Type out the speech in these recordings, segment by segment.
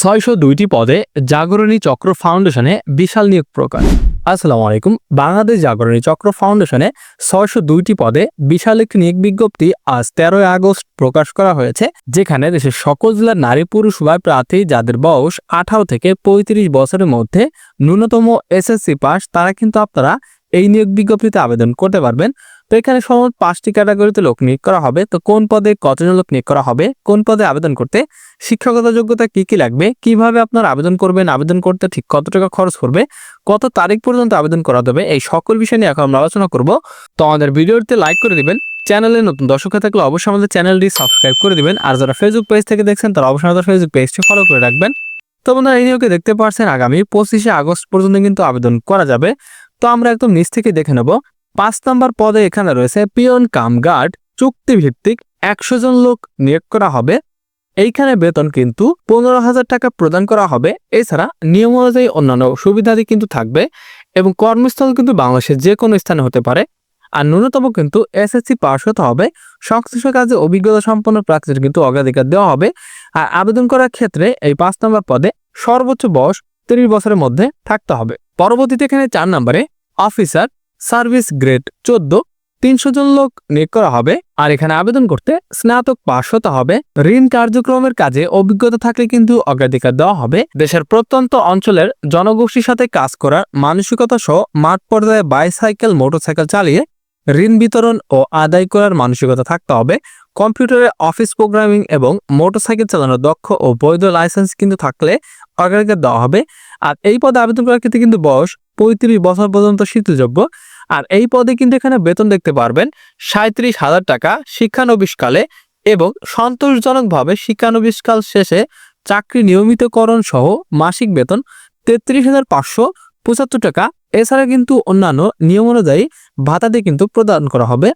ছয়শো দুইটি পদে জাগরণী চক্র ফাউন্ডেশনে বিশাল নিয়োগ প্রকাশ। আসসালামু আলাইকুম। বাংলাদেশ জাগরণী চক্র ফাউন্ডেশনে ছয়শো দুইটি পদে বিশাল একটি নিয়োগ বিজ্ঞপ্তি আজ তেরোই আগস্ট প্রকাশ করা হয়েছে, যেখানে দেশের সকল জেলার নারী পুরুষ উভয় প্রার্থী যাদের বয়স আঠারো থেকে পঁয়ত্রিশ বছরের মধ্যে ন্যূনতম এসএসসি পাস, তারা কিন্তু আপনারা এই নিয়োগ বিজ্ঞপ্তিতে আবেদন করতে পারবেন। তো এখানে সর্বমোট পাঁচটি ক্যাটাগরিতে লোক নিয়োগ করা হবে। তো কোন পদে কতজন লোক নিয়োগ করা হবে? কোন পদে আবেদন করতে? শিক্ষকতা যোগ্যতা কি কি লাগবে? কীভাবে আপনার আবেদন করবেন? আবেদন করতে ঠিক কত টাকা খরচ করবে কত তারিখ পর্যন্ত আবেদন করা হবে এই সকল বিষয় নিয়ে এখন আমরা আলোচনা করব। তো আমাদের ভিডিওতে লাইক করে দিবেন। চ্যানেলে নতুন দর্শক হয়ে থাকলে অবশ্যই আমাদের চ্যানেলটি সাবস্ক্রাইব করে দিবেন। আর যারা ফেসবুক পেজ থেকে দেখছেন, তারা অবশ্যই আমাদের ফেসবুক পেজটি ফলো করে রাখবেন। তো বন্ধুরা, এই নিয়োগে দেখতে পাচ্ছেন আগামী পঁচিশে আগস্ট পর্যন্ত কিন্তু আবেদন করা যাবে। তো আমরা একদম নিচ থেকে দেখে নেব। পাঁচ নম্বর পদে এখানে রয়েছে পিয়ন কাম গার্ড চুক্তিভিত্তিক একশো জন লোক নিয়োগ করা হবে। এইখানে বেতন কিন্তু পনেরো হাজার টাকা প্রদান করা হবে। এছাড়া নিয়ম অনুযায়ী অন্যান্য সুবিধাদি কিন্তু থাকবে এবং কর্মস্থল কিন্তু বাংলাদেশের যে কোনো স্থানে হতে পারে। আর ন্যূনতম কিন্তু এসএসসি পাস হতে হবে। সংশ্লিষ্ট কাজে অভিজ্ঞতা সম্পন্ন প্রার্থীদের কিন্তু অগ্রাধিকার দেওয়া হবে। আর আবেদন করার ক্ষেত্রে এই পাঁচ নম্বর পদে সর্বোচ্চ বয়স তিরিশ বছরের মধ্যে থাকতে হবে। পরবর্তীতে এখানে চার নম্বরে অফিসার সার্ভিস গ্রেড চোদ্দ। তিনশো জন লোক নিয়োগ করা হবে আর এখানে আবেদন করতে স্নাতক পাশ হতে হবে। ঋণ কার্যক্রমের কাজে অভিজ্ঞতা থাকলে কিন্তু অগ্রাধিকার দেওয়া হবে। দেশের প্রত্যন্ত অঞ্চলের জনগোষ্ঠীর সাথে কাজ করার মানসিকতা সহ মাঠ পর্যায়ে বাইসাইকেল, মোটরসাইকেল চালিয়ে ঋণ বিতরণ ও আদায় করার মানসিকতা থাকতে হবে। কম্পিউটারে অফিস প্রোগ্রামিং এবং মোটরসাইকেল চালানোর দক্ষ ও বৈধ লাইসেন্স কিন্তু থাকলে অগ্রাধিকার দেওয়া হবে। আর এই পদে আবেদন ক্ষেত্রে কিন্তু বয়স পঁয়ত্রিশ বছর পর্যন্ত শিথিলযোগ্য। আর এই পদে কিন্তু এখানে বেতন দেখতে পারবেন সাঁত্রিশ হাজার টাকা শিক্ষানবিশকালে এবং সন্তোষজনকভাবে শিক্ষানবিশকাল শেষে চাকরি নিয়মিতকরণ সহ মাসিক বেতন তেত্রিশ হাজার পাঁচশো পঁচাত্তর টাকা। এছাড়া কিন্তু অন্যান্য নিয়ম অনুযায়ী ভাতাতে কিন্তু প্রদান করা হবে।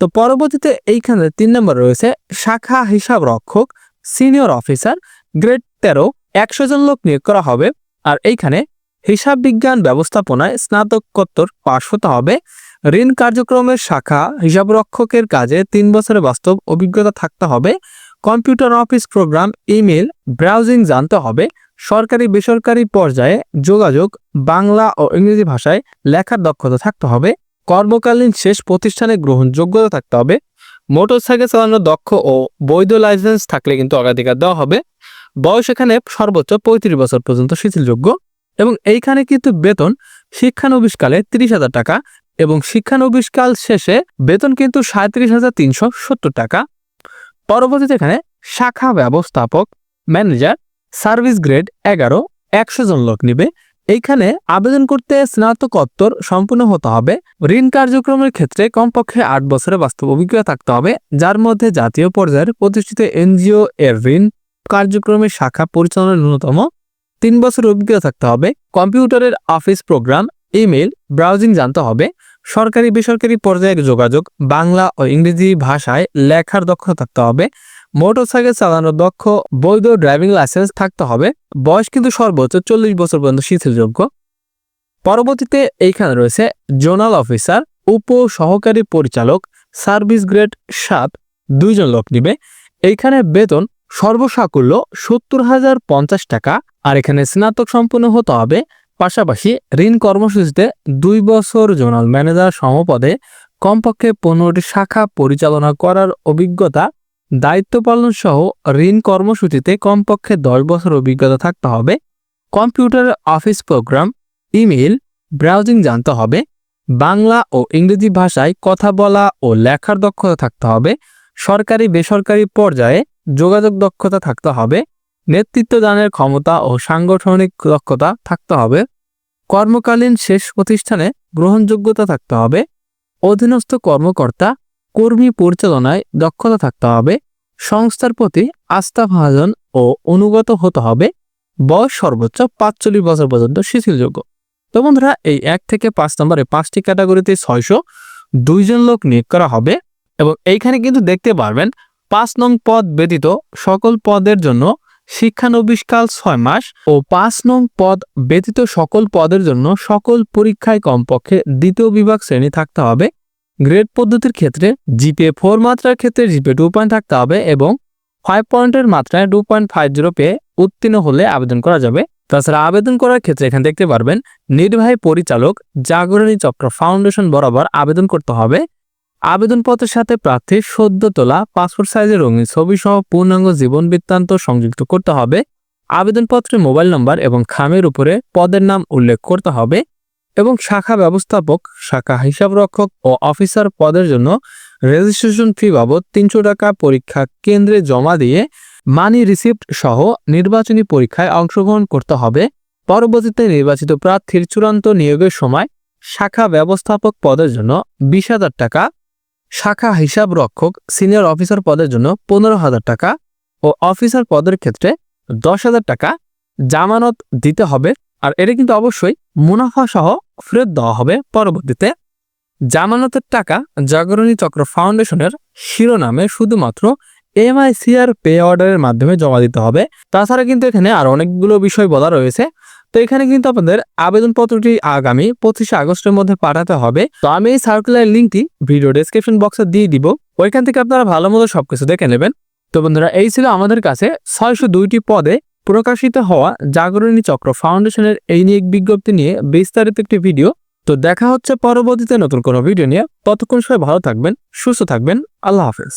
তো পরবর্তীতে এইখানে তিন নম্বর রয়েছে শাখা হিসাব রক্ষক সিনিয়র অফিসার গ্রেড তেরো, একশো জন লোক নিয়োগ করা হবে। আর এইখানে হিসাব বিজ্ঞান ব্যবস্থাপনায় স্নাতকোত্তর পাশ হতে হবে। ঋণ কার্যক্রমের শাখা হিসাবরক্ষকের কাজে তিন বছরের বাস্তব অভিজ্ঞতা থাকতে হবে। Computer office program, email, browsing জানতে হবে। সরকারি বেসরকারি পর্যায়ে যোগাযোগ, বাংলা ও ইংরেজি ভাষায় লেখার দক্ষতা থাকতে হবে। কর্মকালীন শেষ প্রতিষ্ঠানে গ্রহণযোগ্যতা থাকতে হবে মোটরসাইকেল চালানোর দক্ষ ও বৈধ লাইসেন্স থাকলে কিন্তু অগ্রাধিকার দেওয়া হবে। বয়স এখানে সর্বোচ্চ পঁয়ত্রিশ বছর পর্যন্ত শিথিলযোগ্য এবং এইখানে কিন্তু বেতন শিক্ষানবিশকালে তিরিশ হাজার টাকা এবং শিক্ষানবিশকাল শেষে বেতন কিন্তু সাঁত্রিশ হাজার তিনশো সত্তর টাকা। পরবর্তীতে এখানে শাখা ব্যবস্থাপক, ম্যানেজার, সার্ভিস গ্রেড এগারো, একশো জন লোক নিবে। এইখানে আবেদন করতে স্নাতকোত্তর সম্পূর্ণ হতে হবে। ঋণ কার্যক্রমের ক্ষেত্রে কমপক্ষে আট বছরের বাস্তব অভিজ্ঞতা থাকতে হবে, যার মধ্যে জাতীয় পর্যায়ের প্রতিষ্ঠিত এনজিও এর ঋণ কার্যক্রমের শাখা পরিচালনার ন্যূনতম তিন বছর অভিজ্ঞতা থাকতে হবে। কম্পিউটারের অফিস প্রোগ্রাম ইমেল ব্রাউজিং জানতে হবে। সরকারি বেসরকারি পর্যায়ে যোগাযোগ, বাংলা ও ইংরেজি ভাষায় লেখার দক্ষতা থাকতে হবে, মোটরসাইকেল চালানোর দক্ষ, বৈধ ড্রাইভিং লাইসেন্স থাকতে হবে, বয়স কিন্তু সর্বোচ্চ চল্লিশ বছর পর্যন্ত শিথিলযোগ্য। পরবর্তীতে এইখানে রয়েছে জোনাল অফিসার উপ সহকারী পরিচালক, সার্ভিস গ্রেড সাত, দুইজন লোক নিবে। এইখানে বেতন সর্বসাকুল্য সত্তর হাজার পঞ্চাশ টাকা, আর এখানে স্নাতক সম্পন্ন হতে হবে পাশাপাশি ঋণ কর্মসূচিতে দুই বছর জোনাল ম্যানেজার সমপদে কমপক্ষে পনেরোটি শাখা পরিচালনা করার অভিজ্ঞতা, দায়িত্ব পালন সহ ঋণ কর্মসূচিতে কমপক্ষে দশ বছর অভিজ্ঞতা থাকতে হবে, computer office program email browsing জানতে হবে, বাংলা ও ইংরেজি ভাষায় কথা বলা ও লেখার দক্ষতা থাকতে হবে সরকারি বেসরকারি পর্যায়ে যোগাযোগ দক্ষতা থাকতে হবে নেতৃত্ব দানের ক্ষমতা ও সাংগঠনিক দক্ষতা থাকতে হবে। কর্মকালীন শেষ প্রতিষ্ঠানে গ্রহণযোগ্যতা থাকতে হবে। অধীনস্থ কর্মকর্তা, কর্মী পরিচালনায় দক্ষতা থাকতে হবে। সংস্থার প্রতি আস্থা ভাজন ও অনুগত হতে হবে। বয়স সর্বোচ্চ পাঁচচল্লিশ বছর পর্যন্ত শিথিলযোগ্য। তো বন্ধুরা, এই এক থেকে পাঁচ নম্বরে পাঁচটি ক্যাটাগরিতে ছয়শো দুইজন লোক নিয়োগ করা হবে এবং এইখানে কিন্তু দেখতে পারবেন পাঁচ নং পদ ব্যতীত সকল পদের জন্য শিক্ষানবিশকাল ছয় মাস ও পাঁচ নং পদ ব্যতীত সকল পদের জন্য সকল পরীক্ষায় কমপক্ষে দ্বিতীয় বিভাগ শ্রেণি থাকতে হবে। গ্রেড পদ্ধতির ক্ষেত্রে জিপে ফোর মাত্রার ক্ষেত্রে জিপে টু পয়েন্ট থাকতে হবে এবং ফাইভ পয়েন্টের মাত্রায় টু পয়েন্ট ফাইভ জিরো পেয়ে উত্তীর্ণ হলে আবেদন করা যাবে। তাছাড়া আবেদন করার ক্ষেত্রে এখানে দেখতে পারবেন, নির্বাহী পরিচালক জাগরণী চক্র ফাউন্ডেশন বরাবর আবেদন করতে হবে। আবেদনপত্রের সাথে প্রার্থীর সদ্য তোলা পাসপোর্ট সাইজের রঙিন ছবি সহ পূর্ণাঙ্গ জীবন বৃত্তান্ত সংযুক্ত করতে হবে। আবেদনপত্রে মোবাইল নম্বর এবং খামের উপরে পদের নাম উল্লেখ করতে হবে এবং শাখা ব্যবস্থাপক, শাখা হিসাবরক্ষক ও অফিসার পদের জন্য রেজিস্ট্রেশন ফি বাবদ তিনশো টাকা পরীক্ষা কেন্দ্রে জমা দিয়ে মানি রিসিপ্ট সহ নির্বাচনী পরীক্ষায় অংশগ্রহণ করতে হবে। পরবর্তীতে নির্বাচিত প্রার্থীর চূড়ান্ত নিয়োগের সময় শাখা ব্যবস্থাপক পদের জন্য বিশ টাকা শাখা হিসাব রক্ষক সিনিয়র অফিসার পদের জন্য পনেরো হাজার টাকা ও অফিসার পদের ক্ষেত্রে দশ হাজার টাকা জামানত দিতে হবে। আর এটা কিন্তু অবশ্যই মুনাফা সহ ফেরত দেওয়া হবে পরবর্তীতে। জামানতের টাকা জাগরণী চক্র ফাউন্ডেশনের শিরোনামে শুধুমাত্র এমআইসিআর পে অর্ডারের মাধ্যমে জমা দিতে হবে। তাছাড়া কিন্তু এখানে আর অনেকগুলো বিষয় বলা রয়েছে। তো এখানে কিন্তু আপনাদের আবেদনপত্রটি আগামী পঁচিশে আগস্টের মধ্যে পাঠাতে হবে। তো আমি এই সার্কুলার লিঙ্কটি ভিডিও ডেসক্রিপশন বক্সে দিয়ে দিব। ওইখান থেকে আপনারা ভালো মতো সবকিছু দেখে নেবেন। তো বন্ধুরা, এই ছিল আমাদের কাছে ছয়শো দুইটি পদে প্রকাশিত হওয়া জাগরণী চক্র ফাউন্ডেশনের এই নিয়ে এক বিজ্ঞপ্তি নিয়ে বিস্তারিত একটি ভিডিও তো দেখা হচ্ছে পরবর্তীতে নতুন কোনো ভিডিও নিয়ে। ততক্ষণ সবাই ভালো থাকবেন, সুস্থ থাকবেন। আল্লাহ হাফেজ।